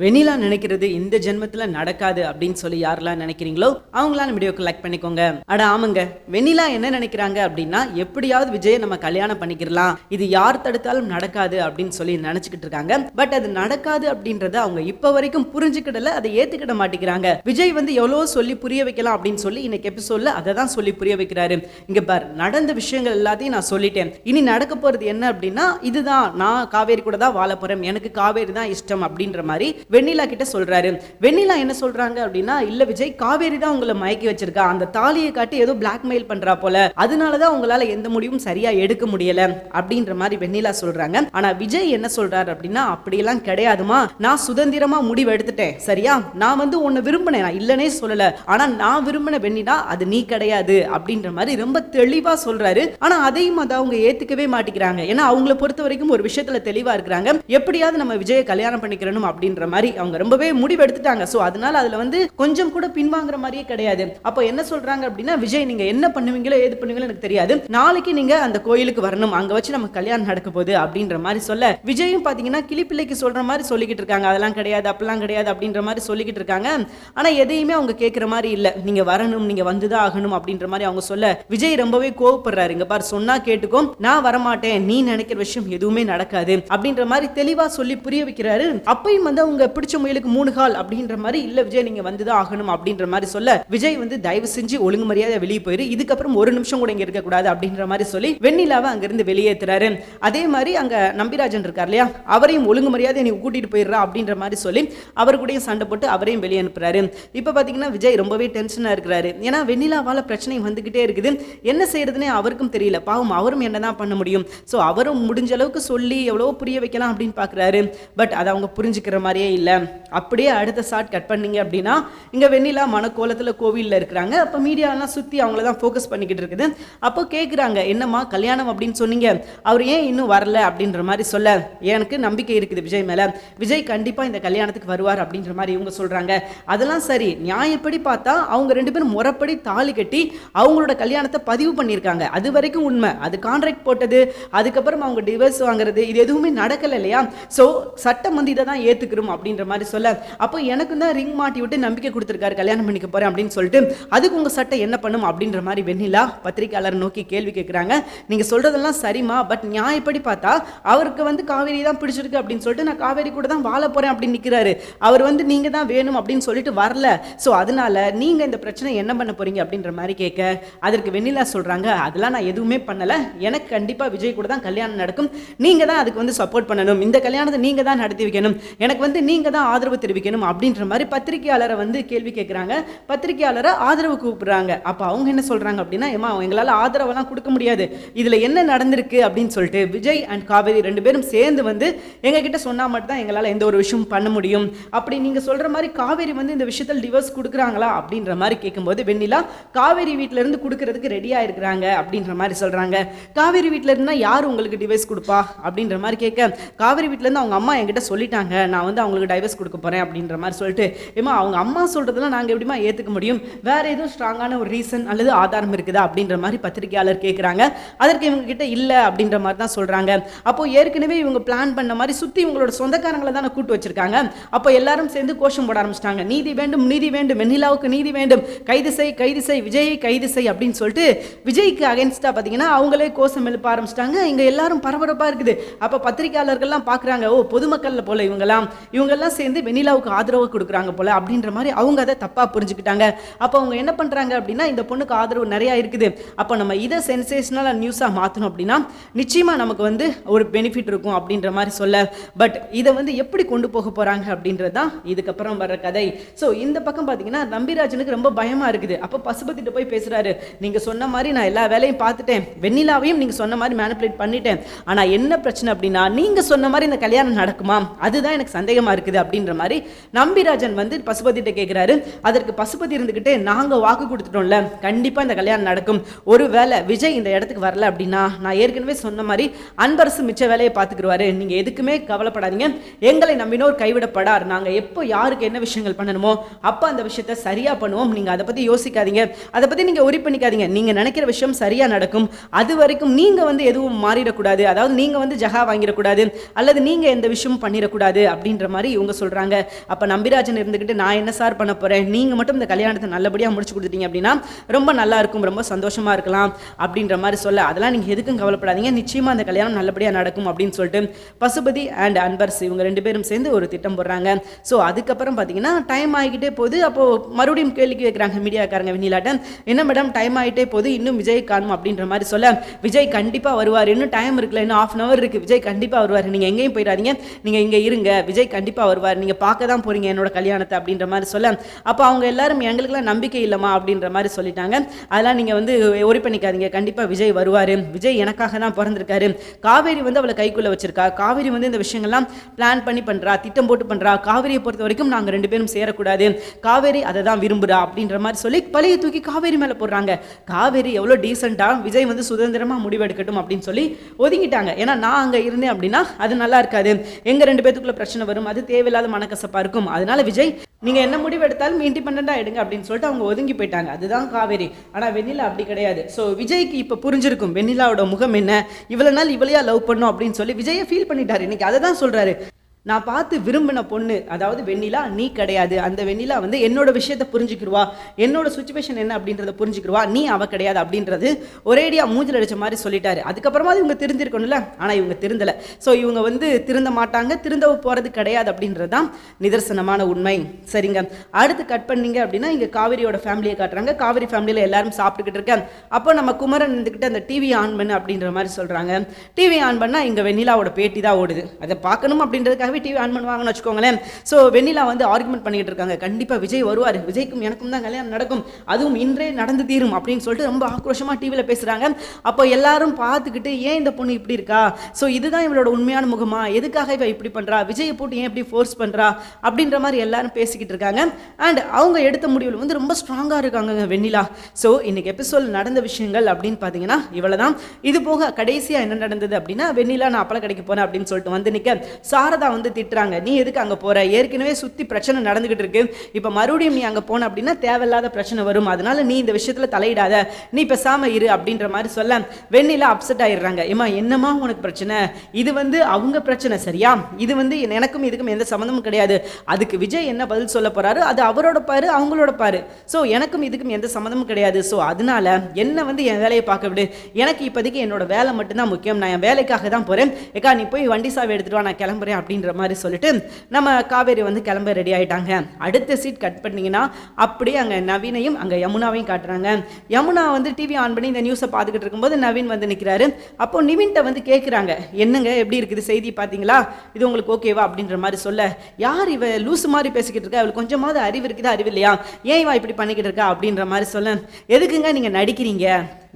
வெண்ணிலா நினைக்கிறது இந்த ஜென்மத்தில் நடக்காது அப்படின்னு சொல்லி யாரெல்லாம் நினைக்கிறீங்களோ அவங்களாம் வீடியோ கலெக்ட் பண்ணிக்கோங்க. அட ஆமாங்க. வெண்ணிலா என்ன நினைக்கிறாங்க அப்படின்னா எப்படியாவது விஜயை நம்ம கல்யாணம் பண்ணிக்கிறலாம். இது யார் தடுத்தாலும் நடக்காது அப்படின்னு சொல்லி நினைச்சுக்கிட்டு இருக்காங்க. பட் அது நடக்காது அப்படின்றத அவங்க இப்போ வரைக்கும் புரிஞ்சுக்கிடல அதை ஏத்துக்கிட மாட்டேங்கிறாங்க. விஜய் வந்து எவ்வளோ சொல்லி புரிய வைக்கலாம் அப்படின்னு சொல்லி இன்னைக்கு எபிசோட்ல அதை தான் சொல்லி புரிய வைக்கிறாரு. இங்க பார் நடந்த விஷயங்கள் எல்லாத்தையும் நான் சொல்லிட்டேன். இனி நடக்க போறது என்ன அப்படின்னா இதுதான். நான் காவேரி கூட தான் வாழ போறேன். எனக்கு காவேரி தான் இஷ்டம் அப்படின்ற மாதிரி வெண்ணிலா கிட்ட சொல்றாரு. வெண்ணிலா என்ன சொல்றாங்க அப்படின்னா இல்ல விஜய் காவேரி தான் உங்களை மயக்கி வச்சிருக்கா. அந்த தாலியை காட்டி ஏதோ பிளாக்மெயில் பண்றா போல. அதனாலதான் உங்களால எந்த முடிவும் சரியா எடுக்க முடியல. அப்படின்ற மாதிரி வெண்ணிலா சொல்றாங்க. ஆனா விஜய் என்ன சொல்றாரு அப்படின்னா அப்படியெல்லாம் கிடையாதுமா. நான் சுதந்திரமா முடிவு எடுத்துட்டேன். சரியா? நான் வந்து உன்னை விரும்பினேன். நான் இல்லனே சொல்லல. ஆனா நான் விரும்பின வெண்ணிலா அது நீ கிடையாது. அப்படின்ற மாதிரி ரொம்ப தெளிவா சொல்றாரு. ஆனா அதையும் அதை அவங்க ஏத்துக்கவே மாட்டேங்கிறாங்க. ஏன்னா அவங்கள பொறுத்த வரைக்கும் ஒரு விஷயத்துல தெளிவா இருக்கிறாங்க. எப்படியாவது நம்ம விஜயை கல்யாணம் பண்ணிக்கிறணும் அப்படின்ற மாதிரி அவங்க ரொம்பவே முடிவு எடுத்துட்டாங்க ஸோ அதனால அதுல வந்து கொஞ்சம் கூட பின்வாங்குற மாதிரியே கிடையாது. அப்போ என்ன சொல்றாங்க அப்படின்னா விஜய் நீங்க என்ன பண்ணுவீங்களோ ஏது பண்ணுவீங்களோ எனக்கு தெரியாது. நாளைக்கு நீங்க அந்த கோயிலுக்கு வரணும். அங்க வச்சு நம்ம கல்யாணம் நடக்க போகுது அப்படின்ற மாதிரி சொல்ல விஜயும் பாத்தீங்கன்னா கிளிப்பிள்ளைக்கு சொல்ற மாதிரி சொல்லிக்கிட்டு இருக்காங்க. அதெல்லாம் கிடையாது அப்படிலாம் கிடையாது அப்படின்ற மாதிரி சொல்லிக்கிட்டு இருக்காங்க. ஆனா எதையுமே அவங்க கேட்குற மாதிரி இல்ல. நீங்க வரணும் நீங்க வந்துதான் ஆகணும் அப்படின்ற மாதிரி அவங்க சொல்ல விஜய் ரொம்பவே கோவப்படுறாரு. இங்க பாரு சொன்னா கேட்டுக்கோ. நான் வரமாட்டேன். நீ நினைக்கிற விஷயம் எதுவுமே நடக்காது அப்படின்ற மாதிரி தெளிவா சொல்லி புரிய வைக்கிறாரு. அப்பயும் வந்து அவங்க பிடிச்ச முயலுக்கு மூணு கால் அப்படின்ற மாதிரி இல்ல விஜய் நீங்க வந்துதான் ஆகணும் அப்படின்ற மாதிரி சொல்ல விஜய் வந்து தயவு செஞ்சு ஒழுங்கு மரியாதை வெளியே போயிரு. இதுக்கப்புறம் ஒரு நிமிஷம் கூட இங்க இருக்க கூடாது அப்படின்ற மாதிரி சொல்லி வெண்ணிலாவை அங்கிருந்து வெளியேற்றுறாரு அதே மாதிரி அங்க நம்பிராஜன் இருக்கார் இல்லையா? அவரையும் ஒழுங்கு மரியாதை நீ கூட்டிட்டு போயிடுறா அப்படின்ற மாதிரி சொல்லி அவர் கூடயும் சண்டை போட்டு அவரையும் வெளியே அனுப்புறாரு. இப்ப பாத்தீங்கன்னா விஜய் ரொம்பவே டென்ஷனா இருக்கிறாரு. ஏன்னா வெண்ணிலாவால பிரச்சனை வந்துகிட்டே இருக்குது. என்ன செய்யறதுனே அவருக்கும் தெரியல. பாவம் அவரும் என்னதான் பண்ண முடியும்? ஸோ அவரும் முடிஞ்ச அளவுக்கு சொல்லி எவ்வளோ புரிய வைக்கலாம் அப்படின்னு பார்க்குறாரு பட் அதை அவங்க புரிஞ்சுக்கிற மாதிரியே இல்லை. அப்படியே அடுத்த ஷார்ட் கட் பண்ணீங்க அப்படின்னா இங்கே வெண்ணிலா மனக்கோலத்தில் கோவிலில் இருக்கிறாங்க. அப்போ மீடியாலாம் சுற்றி அவங்கள தான் ஃபோக்கஸ் பண்ணிக்கிட்டு இருக்குது. அப்போ கேட்குறாங்க என்னம்மா கல்யாணம் அப்படின்னு சொன்னீங்க. அவர் ஏன் இன்னும் வரல? அப்படின்ற மாதிரி சொல்ல. எனக்கு நம்பிக்கை இருக்குது விஜய் மேலே. விஜய் கண்டிப்பாக இந்த கல்யாணத்துக்கு வருவார் அப்படின்ற மாதிரி இவங்க சொல்கிறாங்க அதெல்லாம் சரி. நியாயப்படி பார்த்தா அவங்க ரெண்டு பேரும் முறப்படி தாலி கட்டி அவங்களோட கல்யாணத்தை பதிவு பண்ணியிருக்காங்க. அது வரைக்கும் உண்மை. அது கான்ட்ராக்ட் போட்டது அதுக்கப்புறம் அவங்க டிவோர்ஸ் வாங்குறது இது எதுவுமே நடக்கலை இல்லையா? ஸோ சட்டம் வந்து இதை தான் ஏற்றுக்கிறோம் அப்படின்ற மாதிரி சொல்ல அப்போ எனக்கு தான் ரிங் மாட்டி விட்டு நம்பிக்கை கொடுத்துருக்காரு கல்யாணம் பண்ணிக்க போகிறேன் அப்படின்னு சொல்லிட்டு அதுக்கு உங்கள் சட்டை என்ன பண்ணும் அப்படின்ற மாதிரி வெண்ணிலா பத்திரிக்கையாளர் நோக்கி கேள்வி கேட்குறாங்க. நீங்கள் சொல்கிறதெல்லாம் சரிம்மா பட் நியாயப்படி பார்த்தா அவருக்கு வந்து காவேரி தான் பிடிச்சிருக்கு அப்படின்னு சொல்லிட்டு நான் காவேரி கூட தான் வாழ போகிறேன் அப்படின்னு நிற்கிறாரு அவர் வந்து நீங்கள் தான் வேணும் அப்படின்னு சொல்லிட்டு வரல. ஸோ அதனால நீங்கள் இந்த பிரச்சனை என்ன பண்ண போறீங்க அப்படின்ற மாதிரி கேட்க அதற்கு வெண்ணிலா சொல்கிறாங்க அதெல்லாம் நான் எதுவுமே பண்ணலை. எனக்கு கண்டிப்பாக விஜய் கூட தான் கல்யாணம் நடக்கும். நீங்கள் தான் அதுக்கு வந்து சப்போர்ட் பண்ணணும். இந்த கல்யாணத்தை நீங்கள் தான் நடத்தி வைக்கணும். எனக்கு வந்து நீங்கள் தான் ஆதரவு தெரிவிக்கணும் அப்படின்ற மாதிரி பத்திரிகையாளரை வந்து கேள்வி கேட்குறாங்க பத்திரிகையாளரை ஆதரவு கூப்பிடுறாங்க. அப்போ அவங்க என்ன சொல்கிறாங்க அப்படின்னா ஏமா எங்களால் ஆதரவெல்லாம் கொடுக்க முடியாது. இதில் என்ன நடந்திருக்கு? அப்படின்னு சொல்லிட்டு விஜய் அண்ட் காவேரி ரெண்டு பேரும் சேர்ந்து வந்து எங்ககிட்ட சொன்னால் மட்டும் தான் எங்களால் எந்த ஒரு விஷயம் பண்ண முடியும். அப்படி நீங்கள் சொல்கிற மாதிரி காவேரி வந்து இந்த விஷயத்தில் டிவோர்ஸ் கொடுக்குறாங்களா அப்படின்ற மாதிரி கேட்கும்போது வெண்ணிலா காவேரி வீட்டிலேருந்து இருந்து கொடுக்கறதுக்கு ரெடியாக இருக்கிறாங்க அப்படின்ற மாதிரி சொல்கிறாங்க காவேரி வீட்டில் இருந்தால் யார் உங்களுக்கு டிவைஸ் கொடுப்பா? அப்படின்ற மாதிரி கேட்க காவேரி வீட்டிலேருந்து அவங்க அம்மா என்கிட்ட சொல்லிட்டாங்க. நான் வந்து அவங்களுக்கு அவங்களுக்கு டைவர்ஸ் கொடுக்க போகிறேன் அப்படின்ற மாதிரி சொல்லிட்டு ஏமா அவங்க அம்மா சொல்கிறதெல்லாம் நாங்கள் எப்படிமா ஏற்றுக்க முடியும்? வேறு எதுவும் ஸ்ட்ராங்கான ஒரு ரீசன் அல்லது ஆதாரம் இருக்குதா அப்படின்ற மாதிரி பத்திரிகையாளர் கேட்குறாங்க அதற்கு இவங்க கிட்ட இல்லை அப்படின்ற மாதிரி தான் சொல்கிறாங்க அப்போ ஏற்கனவே இவங்க பிளான் பண்ண மாதிரி சுற்றி இவங்களோட சொந்தக்காரங்களை தானே கூட்டு வச்சிருக்காங்க. அப்போ எல்லாரும் சேர்ந்து கோஷம் போட ஆரம்பிச்சிட்டாங்க. நீதி வேண்டும் நீதி வேண்டும் வெண்ணிலாவுக்கு நீதி வேண்டும். கைது செய் கைது செய் விஜயை கைது செய் அப்படின்னு சொல்லிட்டு விஜய்க்கு அகேன்ஸ்டாக பார்த்தீங்கன்னா அவங்களே கோஷம் எழுப்ப ஆரம்பிச்சிட்டாங்க. இங்கே எல்லாரும் பரபரப்பாக இருக்குது. அப்போ பத்திரிகையாளர்கள்லாம் பார்க்குறாங்க ஓ பொதுமக்களில் போல இவங்கெல்லாம். இவங்கெல்லாம் சேர்ந்து வெண்ணிலாவுக்கு ஆதரவு கொடுக்குறாங்க போல அப்படின்ற மாதிரி அவங்க அதை தப்பாக புரிஞ்சுக்கிட்டாங்க. அப்போ அவங்க என்ன பண்ணுறாங்க அப்படின்னா இந்த பொண்ணுக்கு ஆதரவு நிறையா இருக்குது. அப்போ நம்ம இதை சென்சேஷனலாக நியூஸாக மாற்றணும் அப்படின்னா நிச்சயமாக நமக்கு வந்து ஒரு பெனிஃபிட் இருக்கும் அப்படின்ற மாதிரி சொல்ல. பட் இதை வந்து எப்படி கொண்டு போக போகிறாங்க அப்படின்றது தான் இதுக்கப்புறம் வர்ற கதை. ஸோ இந்த பக்கம் பார்த்தீங்கன்னா நம்பிராஜனுக்கு ரொம்ப பயமாக இருக்குது. அப்போ பசுபத்திட்டு போய் பேசுகிறாரு நீங்கள் சொன்ன மாதிரி நான் எல்லா வேலையும் பார்த்துட்டேன். வெண்ணிலாவையும் நீங்கள் சொன்ன மாதிரி மேனிப்புலேட் பண்ணிட்டேன். ஆனால் என்ன பிரச்சனை அப்படின்னா நீங்கள் சொன்ன மாதிரி இந்த கல்யாணம் நடக்குமா? அதுதான் எனக்கு சந்தேகமாக இருக்குது அப்படின்ற மாதிரி நம்பிராஜன் வந்து பசுபதிட்ட கேட்குறாரு அதற்கு பசுபதி இருந்துக்கிட்டு நாங்கள் வாக்கு கொடுத்துட்டோம்ல கண்டிப்பாக இந்த கல்யாணம் நடக்கும். ஒருவேளை விஜய் இந்த இடத்துக்கு வரல அப்படின்னா நான் ஏற்கனவே சொன்ன மாதிரி அன்பரசு மிச்ச வேலையை பார்த்துக்குருவாரு. நீங்கள் எதுக்குமே கவலைப்படாதீங்க. எங்களை நம்பினோர் கைவிடப்படார். நாங்கள் எப்போ யாருக்கு என்ன விஷயங்கள் பண்ணணுமோ அப்போ அந்த விஷயத்த சரியாக பண்ணுவோம். நீங்கள் அதை பற்றி யோசிக்காதீங்க. அதை பற்றி நீங்கள் ஒரி பண்ணிக்காதீங்க. நீங்கள் நினைக்கிற விஷயம் சரியாக நடக்கும். அது வரைக்கும் நீங்கள் வந்து எதுவும் மாறிடக்கூடாது. அதாவது நீங்கள் வந்து ஜகா வாங்கிடக்கூடாது. அல்லது நீங்கள் எந்த விஷயமும் பண்ணிடக்கூடாது. அப்படின்ற மாதிரி மாதிரி இவங்க சொல்கிறாங்க அப்போ நம்பிராஜன் இருந்துக்கிட்டு நான் என்ன சார் பண்ண போகிறேன் நீங்கள் மட்டும் இந்த கல்யாணத்தை நல்லபடியாக முடிச்சு கொடுத்துட்டீங்க அப்படின்னா ரொம்ப நல்லா இருக்கும் ரொம்ப சந்தோஷமாக இருக்கலாம் அப்படின்ற மாதிரி சொல்ல. அதெல்லாம் நீங்கள் எதுக்கும் கவலைப்படாதீங்க. நிச்சயமாக அந்த கல்யாணம் நல்லபடியாக நடக்கும் அப்படின்னு சொல்லிட்டு பசுபதி அண்ட் அன்பர்ஸ் இவங்க ரெண்டு பேரும் சேர்ந்து ஒரு திட்டம் போடுறாங்க. ஸோ அதுக்கப்புறம் பார்த்தீங்கன்னா டைம் ஆகிக்கிட்டே போகுது. அப்போது மறுபடியும் கேள்வி கேட்குறாங்க மீடியாக்காரங்க வெண்ணிலாட்டம் என்ன மேடம் டைம் ஆகிட்டே போகுது. இன்னும் விஜய் காணும் அப்படின்ற மாதிரி சொல்ல. விஜய் கண்டிப்பாக வருவார். இன்னும் டைம் இருக்குல்ல. இன்னும் ஆஃப் அன் அவர் இருக்குது விஜய் கண்டிப்பாக வருவார். நீங்கள் எங்கேயும் போயிடாதீங்க. நீங்கள் இங்கே இருங்க. விஜய் கண்டிப்பாக கண்டிப்பாக வருவார். நீங்கள் பார்க்க தான் போகிறீங்க என்னோட கல்யாணத்தை அப்படின்ற மாதிரி சொல்ல. அப்போ அவங்க எல்லாரும் எங்களுக்குலாம் நம்பிக்கை இல்லைம்மா அப்படின்ற மாதிரி சொல்லிட்டாங்க. அதெல்லாம் நீங்கள் வந்து ஒரி பண்ணிக்காதீங்க. கண்டிப்பாக விஜய் வருவார். விஜய் எனக்காக தான் பிறந்திருக்காரு. காவேரி வந்து அவளை கைக்குள்ளே வச்சிருக்கா. காவேரி வந்து இந்த விஷயங்கள்லாம் பிளான் பண்ணி பண்ணுறா திட்டம் போட்டு பண்ணுறா காவேரியை பொறுத்த வரைக்கும் நாங்கள் ரெண்டு பேரும் சேரக்கூடாது. காவேரி அதை தான் விரும்புகிறா அப்படின்ற மாதிரி சொல்லி பழைய தூக்கி காவேரி மேலே போடுறாங்க. காவேரி எவ்வளோ டீசெண்டாக விஜய் வந்து சுதந்திரமாக முடிவெடுக்கட்டும் அப்படின்னு சொல்லி ஒதுங்கிட்டாங்க. ஏன்னா நான் அங்கே இருந்தேன் அப்படின்னா அது நல்லா இருக்காது. எங்கள் ரெண்டு பேத்துக்குள்ள பிரச்சனை வரும் அது தேவையில்லாத மனக்கசப்பாக இருக்கும். அதனால விஜய் நீங்கள் என்ன முடிவு எடுத்தாலும் இண்டிபெண்ட்டாக எடுங்க அப்படின்னு சொல்லிட்டு அவங்க ஒதுங்கி போயிட்டாங்க. அதுதான் காவேரி. ஆனால் வெண்ணிலா அப்படி கிடையாது. ஸோ விஜய்க்கு இப்போ புரிஞ்சிருக்கும் வெண்ணிலாவோட முகம் என்ன? இவ்வளோ நாள் இவளையா லவ் பண்ணும் அப்படின்னு சொல்லி விஜயை ஃபீல் பண்ணிட்டாரு. இன்னைக்கு அதை தான் சொல்கிறாரு நான் பார்த்து விரும்பின பொண்ணு அதாவது வெண்ணிலா நீ கிடையாது. அந்த வெண்ணிலா வந்து என்னோட விஷயத்தை புரிஞ்சுக்கிடுவா என்னோட சுச்சுவேஷன் என்ன அப்படின்றத புரிஞ்சுக்கிடுவா நீ அவ கிடையாது அப்படின்றது ஒரேடியா மூஞ்சில் அடிச்ச மாதிரி சொல்லிட்டாரு. அதுக்கப்புறமா இவங்க திருந்திருக்கணும்ல? ஆனால் இவங்க திருந்தலை. ஸோ இவங்க வந்து திருந்த மாட்டாங்க. திருந்த போகிறது கிடையாது அப்படின்றது தான் நிதர்சனமான உண்மை. சரிங்க. அடுத்து கட் பண்ணீங்க அப்படின்னா இங்கே காவிரியோட ஃபேமிலியை காட்டுறாங்க. காவிரி ஃபேமிலியில் எல்லாரும் சாப்பிட்டுக்கிட்டு இருக்கேன். அப்போ நம்ம குமரன் இருந்துக்கிட்டு அந்த டிவி ஆன் பண்ணு அப்படின்ற மாதிரி சொல்கிறாங்க டிவி ஆன் பண்ணால் இங்கே வெண்ணிலாவோட பேட்டி தான் ஓடுது. அதை பார்க்கணும் அப்படின்றதுக்காகவே டிவி ஆன் பண்ணுவாங்கன்னு வச்சுக்கோங்களேன். ஸோ வெண்ணிலா வந்து ஆர்குமெண்ட் பண்ணிக்கிட்டு இருக்காங்க. கண்டிப்பாக விஜய் வருவார். விஜய்க்கும் எனக்கும் தான் கல்யாணம் நடக்கும். அதுவும் இன்றே நடந்து தீரும் அப்படின்னு சொல்லிட்டு ரொம்ப ஆக்ரோஷமாக டிவியில் பேசுகிறாங்க அப்போ எல்லாரும் பார்த்துக்கிட்டு ஏன் இந்த பொண்ணு இப்படி இருக்கா? ஸோ இதுதான் இவளோட உண்மையான முகமா? எதுக்காக இவ இப்படி பண்ணுறா விஜயை போட்டு ஏன் இப்படி ஃபோர்ஸ் பண்ணுறா அப்படின்ற மாதிரி எல்லாரும் பேசிக்கிட்டு இருக்காங்க. அண்ட் அவங்க எடுத்த முடிவில் வந்து ரொம்ப ஸ்ட்ராங்காக இருக்காங்க வெண்ணிலா. ஸோ இன்னைக்கு எபிசோட் நடந்த விஷயங்கள் அப்படின்னு பார்த்தீங்கன்னா இவ்வளோ தான் இது போக கடைசியாக என்ன நடந்தது அப்படின்னா வெண்ணிலா நான் அப்பள கடைக்கு போனேன் அப்படின்னு சொல்லிட்டு வந்து நிற்க சாரதா வந்து திட்டுறாங்க. நீ எதுக்கு அங்கே போற? ஏற்கனவே சுற்றி பிரச்சனை நடந்துகிட்டு இருக்கு. இப்போ மறுபடியும் நீ அங்கே போன அப்படின்னா தேவையில்லாத பிரச்சனை வரும். அதனால நீ இந்த விஷயத்தில் தலையிடாத. நீ பேசாமல் இரு அப்படின்ற மாதிரி சொல்ல வெண்ணில அப்செட் ஆயிடுறாங்க. ஏமா என்னம்மா உனக்கு பிரச்சனை? இது வந்து அவங்க பிரச்சனை சரியா? இது வந்து எனக்கும் இதுக்கும் எந்த சம்மந்தமும் கிடையாது. அதுக்கு விஜய் என்ன பதில் சொல்ல போறாரு? அது அவரோட பாரு அவங்களோட பாரு. ஸோ எனக்கும் இதுக்கும் எந்த சம்மந்தமும் கிடையாது. ஸோ அதனால என்ன வந்து என் வேலையை பார்க்க விடு. எனக்கு இப்போதைக்கு என்னோட வேலை மட்டும்தான் முக்கியம். நான் என் வேலைக்காக தான் போறேன். ஏக்கா நீ போய் வண்டி சாவி எடுத்துட்டு வா நான் கிளம்புறேன் அப்படின்ற மாதிரி சொல்லிட்டு நம்ம காவேரி வந்து கிளம்ப ரெடி ஆயிட்டாங்க. அடுத்த சீட் கட் பண்ணீங்கன்னா அப்படியே அங்கே நவீனையும் அங்கே யமுனாவையும் காட்டுறாங்க. யமுனா வந்து டிவி ஆன் பண்ணி இந்த நியூஸை பார்த்துக்கிட்டு இருக்கும்போது நவீன் வந்து நிற்கிறாரு அப்போ நிவின்கிட்ட வந்து கேட்குறாங்க என்னங்க எப்படி இருக்குது செய்தி பார்த்தீங்களா? இது உங்களுக்கு ஓகேவா அப்படின்ற மாதிரி சொல்ல. யார் இவ லூஸ் மாதிரி பேசிக்கிட்டு இருக்கா? அவளுக்கு கொஞ்சமாவது அறிவு இருக்குதா? அறிவு இல்லையா? ஏன் இவா இப்படி பண்ணிக்கிட்டு இருக்கா? அப்படின்ற மாதிரி சொல்ல. எதுக்குங்க நீங்கள் நடிக்கிறீங்க?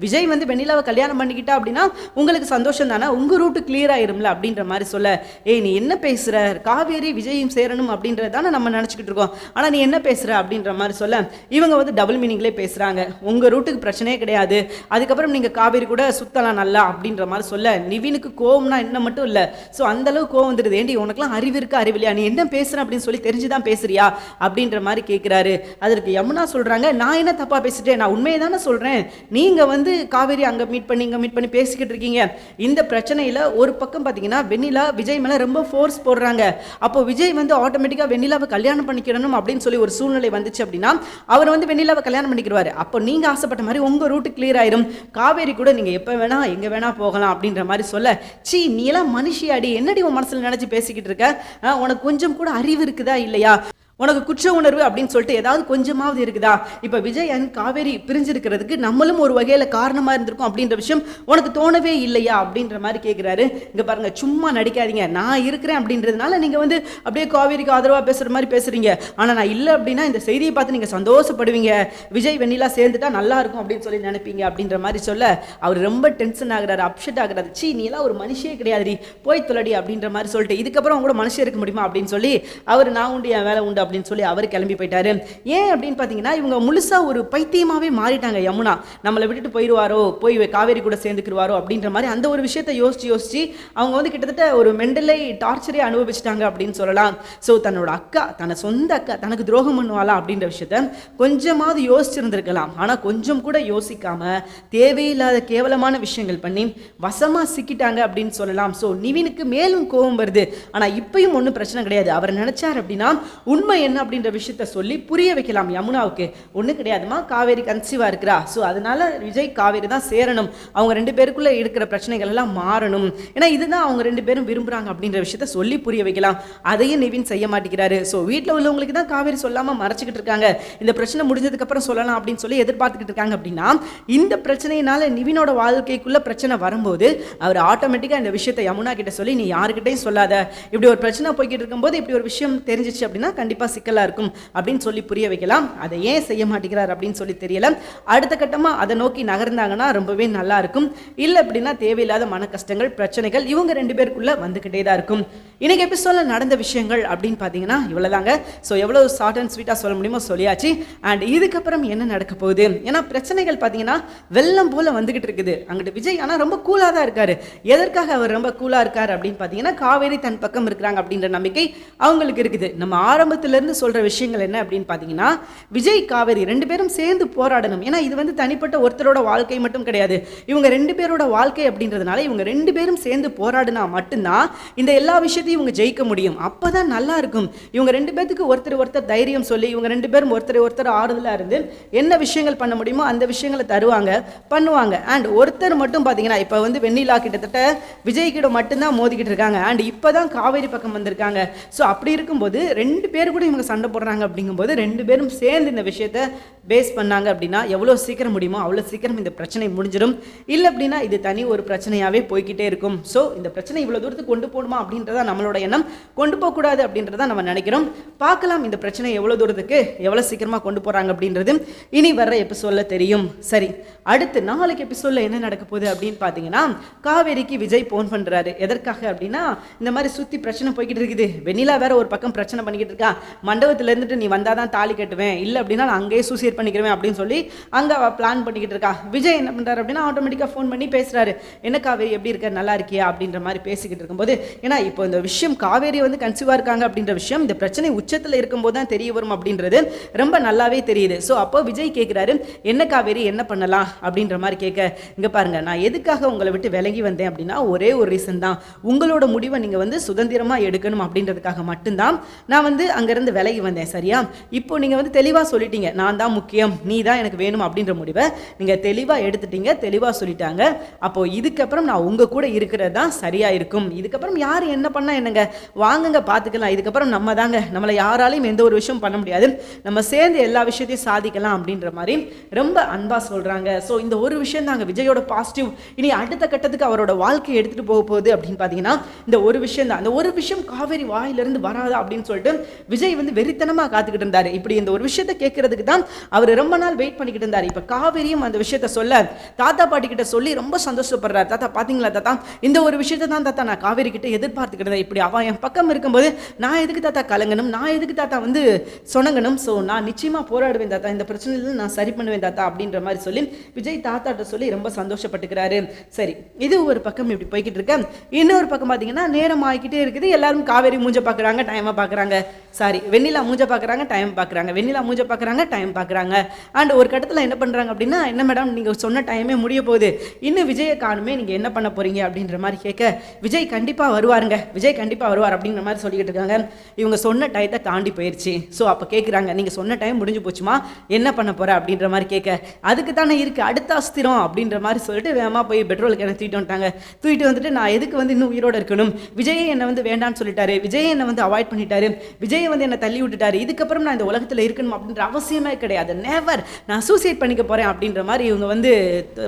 விஜய் வந்து வெண்ணிலாவை கல்யாணம் பண்ணிக்கிட்டா அப்படின்னா உங்களுக்கு சந்தோஷம் தானே? உங்கள் ரூட்டு கிளியர் ஆயிரும்ல? அப்படின்ற மாதிரி சொல்ல. ஏய் நீ என்ன பேசுகிற காவேரி விஜயும் சேரணும் அப்படின்றது தானே நம்ம நினச்சிக்கிட்டு இருக்கோம். ஆனால் நீ என்ன பேசுகிற அப்படின்ற மாதிரி சொல்ல. இவங்க வந்து டபுள் மீனிங்லேயே பேசுகிறாங்க உங்கள் ரூட்டுக்கு பிரச்சனையே கிடையாது. அதுக்கப்புறம் நீங்கள் காவேரி கூட சுத்தலாம் நல்லா அப்படின்ற மாதிரி சொல்ல. நிவினுக்கு கோவம்னா என்ன மட்டும் இல்லை. ஸோ அந்தளவுக்கு கோவம் வந்துடுது ஏண்டி உனக்குலாம் அறிவு இருக்கா அறிவில்லையா நீ என்ன பேசுகிற அப்படின்னு சொல்லி தெரிஞ்சு தான் பேசுறியா? அப்படின்ற மாதிரி கேட்குறாரு அதற்கு யமுனா சொல்கிறாங்க நான் என்ன தப்பாக பேசிட்டேன்? நான் உண்மையை தானே சொல்கிறேன் நீங்கள் வந்து காவேரி அங்கே மீட் பண்ணி இங்கே மீட் பண்ணி பேசிக்கிட்டு இருக்கீங்க. இந்த பிரச்சனையில் ஒரு பக்கம் பார்த்தீங்கன்னா வெண்ணிலா விஜய் மேலே ரொம்ப ஃபோர்ஸ் போடுறாங்க. அப்போ விஜய் வந்து ஆட்டோமேட்டிக்காக வெண்ணிலாவை கல்யாணம் பண்ணிக்கிடணும் அப்படின்னு சொல்லி ஒரு சூழ்நிலை வந்துச்சு அப்படின்னா அவர் வந்து வெண்ணிலாவை கல்யாணம் பண்ணிக்கிடுவார் அப்போ நீங்கள் ஆசைப்பட்ட மாதிரி உங்கள் ரூட்டு கிளியர் ஆயிரும். காவேரி கூட நீங்கள் எப்போ வேணா எங்கே வேணா போகலாம் அப்படின்ற மாதிரி சொல்ல சி நீ எல்லாம் மனுஷியாடி. என்னடி உன் மனசில் நினச்சி பேசிக்கிட்டு இருக்க? உனக்கு கொஞ்சம் கூட அறிவு இருக்குதா இல்லையா? உனக்கு குற்ற உணர்வு அப்படின்னு சொல்லிட்டு ஏதாவது கொஞ்சமாவது இருக்குதா? இப்போ விஜய் அண்ட் காவேரி பிரிஞ்சிருக்கிறதுக்கு நம்மளும் ஒரு வகையில் காரணமாக இருந்திருக்கும் அப்படின்ற விஷயம் உனக்கு தோணவே இல்லையா அப்படின்ற மாதிரி கேட்குறாரு இங்கே பாருங்க சும்மா நடிக்காதீங்க. நான் இருக்கிறேன் அப்படின்றதுனால நீங்கள் வந்து அப்படியே காவேரிக்கு ஆதரவாக பேசுகிற மாதிரி பேசுகிறீங்க ஆனால் நான் இல்லை அப்படின்னா இந்த செய்தியை பார்த்து நீங்கள் சந்தோஷப்படுவீங்க. விஜய் வெண்ணிலா சேர்ந்துட்டா நல்லா இருக்கும் அப்படின்னு சொல்லி நினைப்பீங்க அப்படின்ற மாதிரி சொல்ல அவர் ரொம்ப டென்ஷன் ஆகிறாரு அப்செட் ஆகிறாரு. சீ நீ எல்லாம் ஒரு மனுஷே கிடையாதுடி. போய் தொலடி அப்படின்ற மாதிரி சொல்லிட்டு இதுக்கப்புறம் அவங்க கூட மனுஷன் இருக்க முடியுமா அப்படின்னு சொல்லி அவர் நான் உண்டு என் வேலை உண்டு அப்படின்னு சொல்லி அவர் கிளம்பி போயிட்டாரு. ஏன் அப்படின்னு பார்த்தீங்கன்னா இவங்க முழுசா ஒரு பைத்தியமாவே மாறிட்டாங்க யமுனா. நம்மளை விட்டுட்டு போயிடுவாரோ போய் காவேரி கூட சேர்ந்துக்கிடுவாரோ அப்படின்ற மாதிரி அந்த ஒரு விஷயத்தை யோசிச்சு யோசிச்சு அவங்க வந்து கிட்டத்தட்ட ஒரு மெண்டலை டார்ச்சரே அனுபவிச்சிட்டாங்க அப்படின்னு சொல்லலாம். ஸோ தன்னோட அக்கா தன்னை சொந்த அக்கா தனக்கு துரோகம் பண்ணுவாளா அப்படின்ற விஷயத்த கொஞ்சமாவது யோசிச்சிருந்திருக்கலாம். ஆனால் கொஞ்சம் கூட யோசிக்காம தேவையில்லாத கேவலமான விஷயங்கள் பண்ணி வசமா சிக்கிட்டாங்க அப்படின்னு சொல்லலாம். ஸோ நிவினுக்கு மேலும் கோபம் வருது. ஆனால் இப்பயும் ஒன்றும் பிரச்சனை கிடையாது. அவர் நினைச்சார் அப்படின்னா உண்மை என்ன அப்படின்ற விஷயத்த சொல்லி புரிய வைக்கலாம். யமுனாவுக்கு. ஒன்றும் கிடையாதுமா காவேரி கன்சீவாக இருக்கிறா. ஸோ அதனால விஜய் காவேரி தான் சேரணும். அவங்க ரெண்டு பேருக்குள்ள இருக்கிற பிரச்சனைகள் எல்லாம் மாறணும். ஏன்னா இதுதான் அவங்க ரெண்டு பேரும் விரும்புறாங்க அப்படின்ற விஷயத்த சொல்லி புரிய வைக்கலாம். அதையும் நிவின் செய்ய மாட்டேங்கிறாரு. ஸோ வீட்டில் உள்ளவங்களுக்கு தான் காவேரி சொல்லாமல் மறைச்சிக்கிட்டு இருக்காங்க. இந்த பிரச்சனை முடிஞ்சதுக்கப்புறம் சொல்லலாம் அப்படின்னு சொல்லி எதிர்பார்த்துக்கிட்டு இருக்காங்க அப்படின்னா இந்த பிரச்சனையினால நிவினோட வாழ்க்கைக்குள்ள பிரச்சனை வரும்போது அவர் ஆட்டோமேட்டிக்காக இந்த விஷயத்தை யமுனா கிட்ட சொல்லி நீ யாருக்கிட்டையும் சொல்லாத. இப்படி ஒரு பிரச்சனை போய்கிட்டு இருக்கும்போது இப்படி ஒரு விஷயம் தெரிஞ்சிச்சு அப்படின்னா கண்டிப்பாக சிக்கலாக இருக்கும் அப்படின்னு சொல்லி புரிய வைக்கலாம். அதை ஏன் செய்ய மாட்டேங்கிறார் அப்படின்னு சொல்லி தெரியல. அடுத்த கட்டமாக அதை நோக்கி நகர்ந்தாங்கன்னா ரொம்பவே நல்லா இருக்கும். இல்லை அப்படின்னா தேவையில்லாத மன கஷ்டங்கள் பிரச்சனைகள் இவங்க ரெண்டு பேருக்குள்ளே வந்துக்கிட்டே தான் இருக்கும். இன்னைக்கு எபிசோடில் நடந்த விஷயங்கள் அப்படின்னு பார்த்தீங்கன்னா இவ்வளோதாங்க ஸோ எவ்வளோ ஷார்ட் அண்ட் ஸ்வீட்டாக சொல்ல முடியுமோ சொல்லியாச்சு. அண்ட் இதுக்கப்புறம் என்ன நடக்க போகுது? ஏன்னா பிரச்சனைகள் பார்த்தீங்கன்னா வெள்ளம் போல் வந்துக்கிட்டு இருக்குது. அங்கிட்டு விஜய் ஆனால் ரொம்ப கூலாக தான் இருக்காரு. எதற்காக அவர் ரொம்ப கூலாக இருக்கார் அப்படின்னு பார்த்தீங்கன்னா காவேரி தன் பக்கம் இருக்கிறாங்க அப்படின்ற நம்பிக்கை அவங்களுக்கு இருக்குது. நம்ம ஆரம்பத்தில் ஆரம்பத்திலேருந்து சொல்கிற விஷயங்கள் என்ன அப்படின்னு பார்த்தீங்கன்னா விஜய் காவேரி ரெண்டு பேரும் சேர்ந்து போராடணும். ஏன்னா இது வந்து தனிப்பட்ட ஒருத்தரோட வாழ்க்கை மட்டும் கிடையாது. இவங்க ரெண்டு பேரோட வாழ்க்கை அப்படின்றதுனால இவங்க ரெண்டு பேரும் சேர்ந்து போராடினா மட்டும்தான் இந்த எல்லா விஷயத்தையும் இவங்க ஜெயிக்க முடியும். அப்போ தான் நல்லா இருக்கும். இவங்க ரெண்டு பேர்த்துக்கு ஒருத்தர் ஒருத்தர் தைரியம் சொல்லி இவங்க ரெண்டு பேரும் ஒருத்தர் ஒருத்தர் ஆறுதலாக இருந்து என்ன விஷயங்கள் பண்ண முடியுமோ அந்த விஷயங்களை தருவாங்க பண்ணுவாங்க. அண்ட் ஒருத்தர் மட்டும் பார்த்தீங்கன்னா இப்போ வந்து வெண்ணிலா கிட்டத்தட்ட விஜய் கிட்ட மட்டும்தான் மோதிக்கிட்டு இருக்காங்க. அண்ட் இப்போ தான் காவேரி பக்கம் வந்திருக்காங்க. ஸோ அப்படி இருக்கும்போது ரெண்டு பேர் கூட இவங்க சண்டை போடுறாங்க அப்படிங்கும்போது ரெண்டு பேரும் சேர்ந்து இந்த விஷயத்த பேஸ் பண்ணாங்க அப்படின்னா எவ்வளோ சீக்கிரம் முடியுமோ அவ்வளோ சீக்கிரம் இந்த பிரச்சனை முடிஞ்சிடும் இல்லை அப்படின்னா இது தனி ஒரு பிரச்சனையாகவே போய்க்கிட்டே இருக்கும். ஸோ இந்த பிரச்சனை இவ்வளோ தூரத்துக்கு கொண்டு போகணுமா அப்படின்றத நம்மளோட எண்ணம். கொண்டு போகக்கூடாது அப்படின்றத நம்ம நினைக்கிறோம். பார்க்கலாம் இந்த பிரச்சனை எவ்வளோ தூரத்துக்கு எவ்வளோ சீக்கிரமாக கொண்டு போகிறாங்க அப்படின்றது. இனி வர்ற எபிசோடில் தெரியும். சரி அடுத்து நாளைக்கு எபிசோடில் என்ன நடக்க போகுது அப்படின்னு பார்த்தீங்கன்னா காவேரிக்கு விஜய் ஃபோன் பண்ணுறாரு எதற்காக அப்படின்னா இந்த மாதிரி சுற்றி பிரச்சனை போய்கிட்டு இருக்குது. வெண்ணிலா வேற ஒரு பக்கம் பிரச்சனை பண்ணிக்கிட்டு இருக்கா. மண்டபத்துலேருந்துட்டு நீ வந்தால் தான் தாலி கட்டுவேன். இல்லை அப்படின்னா நான் அங்கேயே சூசைட் பண்ணிக்கிறேன் அப்படின்னு சொல்லி அங்கே அவள் பிளான் பண்ணிக்கிட்டு இருக்கா. விஜய் என்ன பண்ணுறாரு அப்படின்னா ஆட்டோமேட்டிக்காக ஃபோன் பண்ணி பேசுகிறாரு என்ன காவேரி எப்படி இருக்க? நல்லா இருக்கியா? அப்படின்ற மாதிரி பேசிக்கிட்டு இருக்கும்போது ஏன்னா இப்போ இந்த விஷயம் காவேரி வந்து கன்சீவாக இருக்காங்க அப்படின்ற விஷயம் இந்த பிரச்சனை உச்சத்தில் இருக்கும்போது தான் தெரிய வரும் அப்படின்றது ரொம்ப நல்லாவே தெரியுது. ஸோ அப்போ விஜய் கேட்குறாரு என்ன காவேரி என்ன பண்ணலாம்? அப்படின்ற மாதிரி கேட்க இங்கே பாருங்க நான் எதுக்காக உங்களை விட்டு விலகி வந்தேன் அப்படின்னா ஒரே ஒரு ரீசன் தான். உங்களோட முடிவை நீங்கள் வந்து சுதந்திரமாக எடுக்கணும் அப்படின்றதுக்காக மட்டும்தான் நான் வந்து அங்கேருந்து விலகி வந்தேன் சரியா? இப்போ நீங்கள் வந்து தெளிவாக சொல்லிட்டீங்க நான் தான் முக்கியம். நீ தான் எனக்கு வேணும் அப்படின்ற முடிவை நீங்கள் தெளிவாக எடுத்துட்டீங்க தெளிவாக சொல்லிட்டாங்க. அப்போது இதுக்கப்புறம் நான் உங்கள் கூட இருக்கிறது தான் சரியாக இருக்கும். இதுக்கப்புறம் யார் என்ன பண்ணால் என்னங்க? வாங்குங்க பார்த்துக்கலாம் இதுக்கப்புறம் நம்ம தாங்க. நம்மளை யாராலையும் எந்த ஒரு விஷயம் பண்ண முடியாது. நம்ம சேர்ந்து எல்லா விஷயத்தையும் சாதிக்கலாம் அப்படின்ற மாதிரி ரொம்ப அன்பாக சொல்கிறாங்க ஸோ இந்த ஒரு விஷயம் தாங்க விஜயோட பாசிட்டிவ் இனி அடுத்த கட்டத்துக்கு அவரோட வாழ்க்கையை எடுத்துகிட்டு போக போகுது அப்படின்னு பார்த்தீங்கன்னா இந்த ஒரு விஷயம் தான். அந்த ஒரு விஷயம் காவேரி வாயிலிருந்து வராதா அப்படின்னு சொல்லிட்டு விஜய் வந்து வெறித்தனமாக காத்துக்கிட்டு இருந்தார். இப்படி இந்த ஒரு விஷயத்தை கேட்கறதுக்கு தான் அவர் ரொம்ப நாள் வெயிட் பண்ணிக்கிட்டு இருந்தார். இப்போ காவேரியும் அந்த விஷயத்த சொல்ல தாத்தா பாட்டி கிட்ட சொல்லி ரொம்ப சந்தோஷப்படுறாரு. தாத்தா பார்த்தீங்களா தாத்தா? இந்த ஒரு விஷயத்தை தான் தாத்தா நான் காவேரி கிட்ட எதிர்பார்த்துக்கிட்டு இருந்தேன். இப்படி அவள் என் பக்கம் இருக்கும்போது நான் எதுக்கு தாத்தா கலங்கணும்? நான் எதுக்கு தாத்தா வந்து சொனங்கணும் ஸோ நான் நிச்சயமாக போராடுவேன் தாத்தா. இந்த பிரச்சனையில நான் சரி பண்ணுவேன் தாத்தா அப்படின்ற மாதிரி சொல்லி விஜய் தாத்தாட்ட சொல்லி ரொம்ப சந்தோஷப்பட்டுக்கிறாரு. சரி இது ஒரு பக்கம் இப்படி போய்கிட்டு இருக்கேன் இன்னொரு பக்கம் பார்த்தீங்கன்னா நேரம் ஆகிக்கிட்டே இருக்குது. எல்லாரும் காவேரி மூஞ்ச பார்க்குறாங்க டைமை பார்க்குறாங்க சாரி வெண்ணிலா மூஞ்ச பார்க்குறாங்க டைம் பார்க்குறாங்க வெண்ணிலா மூஞ்ச பார்க்குறாங்க டைம் பார்க்குறாங்க அண்ட் ஒரு கட்டத்தில் என்ன பண்ணுறாங்க அப்படின்னா என்ன மேடம் நீங்கள் சொன்ன டைமே முடிய போகுது. இன்னும் விஜயை காணுமே நீங்கள் என்ன பண்ண போகிறீங்க அப்படின்ற மாதிரி கேட்க விஜய் கண்டிப்பாக வருவாருங்க. விஜய் கண்டிப்பாக வருவார் அப்படின்ற மாதிரி சொல்லிக்கிட்டு இருக்காங்க. இவங்க சொன்ன டயத்தை தாண்டி போயிடுச்சு ஸோ அப்போ கேட்குறாங்க நீங்கள் சொன்ன டைம் முடிஞ்சு போச்சுமா? என்ன பண்ண போகிற அப்படின்ற மாதிரி கேட்க அதுக்கு தானே இருக்குது அடுத்த அஸ்திரம் அப்படின்ற மாதிரி சொல்லிட்டு வேகமாக போய் பெட்ரோலுக்கு என்ன தூக்கிட்டு வந்துட்டாங்க. தூக்கிட்டு வந்துட்டு நான் எதுக்கு வந்து இன்னும் உயிரோட இருக்கணும்? விஜயை என்னை வந்து வேண்டான்னு சொல்லிட்டாரு. விஜய் என்னை வந்து அவாய்ட் பண்ணிட்டாரு. விஜய் வந்து என்னை தள்ளி விட்டுட்டாரு. இதுக்கப்புறம் நான் இந்த உலகத்தில் இருக்கணும்? அப்படின்ற அவசியமே கிடையாது. நேவர் நான் சூசைட் பண்ணிக்க போகிறேன் அப்படின்ற மாதிரி இவங்க வந்து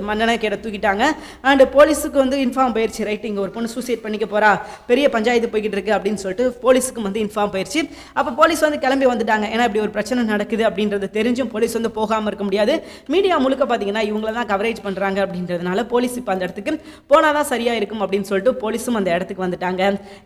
மன்னனை கேட தூக்கிட்டாங்க. அண்ட் போலீஸுக்கு வந்து இன்ஃபார்ம் போயிடுச்சு ரைட் இங்கே ஒரு பொண்ணு சூசைட் பண்ணிக்க போறா. பெரிய பஞ்சாயத்து போய்கிட்டு இருக்கு. அப்படின்னு சொல்லிட்டு போலீஸுக்கு வந்து இன்ஃபார்ம் போயிடுச்சு அப்போ போலீஸ் வந்து கிளம்பி வந்துட்டாங்க. ஏன்னா இப்படி ஒரு பிரச்சனை நடக்குது அப்படின்றது தெரிஞ்சும் போலீஸ் வந்து போகாமல் இருக்க முடியாது. மீடியா முழுக்க பார்த்தீங்கன்னா இவங்கள தான் கவரேஜ் பண்ணுறாங்க அப்படின்றதுனால போலீஸ் இப்போ அந்த இடத்துக்கு போனால் தான் சரியாக இருக்கும் அப்படின்னு சொல்லிட்டு போலீஸும் அந்த இடத்துக்கு வந்துட்டாங்க.